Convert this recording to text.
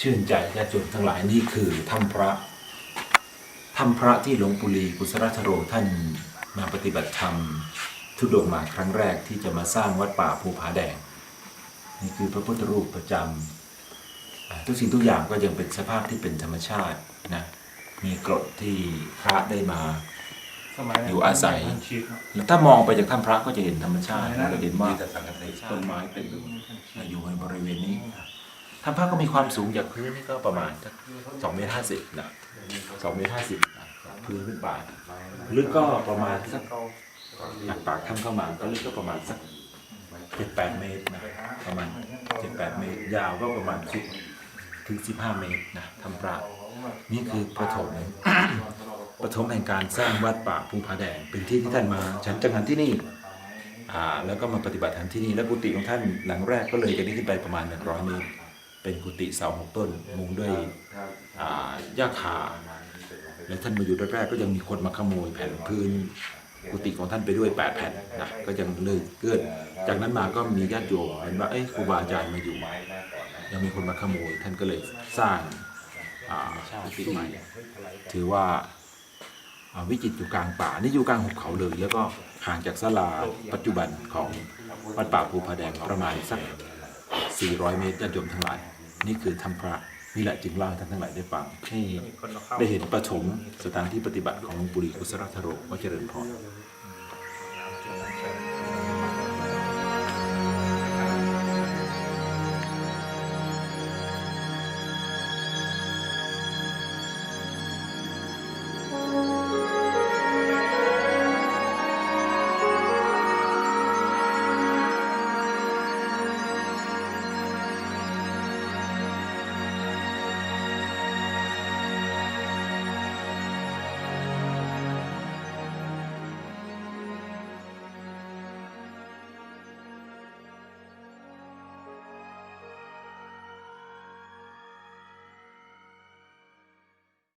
ชื่นใจญาติโยมทั้งหลายนี่คือถ้ำพระถ้ำพระที่หลวงปู่ลีกุศลธโรท่านมาปฏิบัติธรรม ทุดงค์มาครั้งแรกที่จะมาสร้างวัดป่าภูผาแดง นี่คือพระพุทธรูปประจำอ่าทุกสิ่งทุกอย่างก็ยังเป็นสภาพที่เป็นธรรมชาตินะมีกรดที่พระได้มาอยู่อาศัย แล้วถ้ามองไปจากถ้ำพระก็จะเห็นธรรมชาติเราจะเห็นว่าต้นไม้เป็นอยู่ในบริเวณนี้ ถ้ำพระก็มีความสูงจากพื้นนี่ก็ประมาณสักสองเมตรห้าสิบนะสองเมตรห้าสิบพื้นขึ้นไปลึกก็ประมาณสักจากปากถ้ำเข้ามาก็ลึกก็ประมาณสักเจ็ดแปดเมตรนะประมาณเจ็ดแปดเมตร ยาวก็ประมาณสิบถึงสิบห้าเมตรนะถ้ำพระนี่คือประถมปฐมแห่งการสร้างวัดป่าภูผาแดงเป็นที่ที่ท่านมาฉันจังหันที่นี่อ่าแล้วก็มาปฏิบัติธรรมที่นี่แล้วกุฏิของท่านหลังแรกก็เลยจะได้ขึ้นไปประมาณ100เมตร เป็นกุฏิเสาหกต้นมุงด้วยอ่าหญ้าคาแล้วท่านมาอยู่แรกๆก็ยังมีคนมาขโมยแผ่นพื้นกุฏิของท่านไปด้วย 8 แผ่นนะก็ยังเลยเกิด จากนั้นมาก็มีญาติโยมเห็นว่าเอ้ยครูบาอาจารย์มาอยู่ ยังมีคนมาขโมย ท่านก็เลยสร้างอ่ากุฏิใหม่ ถือว่าอ่าวิจิตรอยู่กลางป่า นี่อยู่กลางหุบเขาเลย แล้วก็ห่างจากศาลาปัจจุบันของวัดป่าภูผาแดงประมาณสัก 400 เมตรญาติโยมทั้งหลาย นี่คือธรรมพระนี่แหละจึงเล่าให้ท่านทั้งหลายได้ฟังให้ได้เห็นประถมสถานที่ปฏิบัติของหลวงปู่ลีกุศลธโรวัชเจริญพร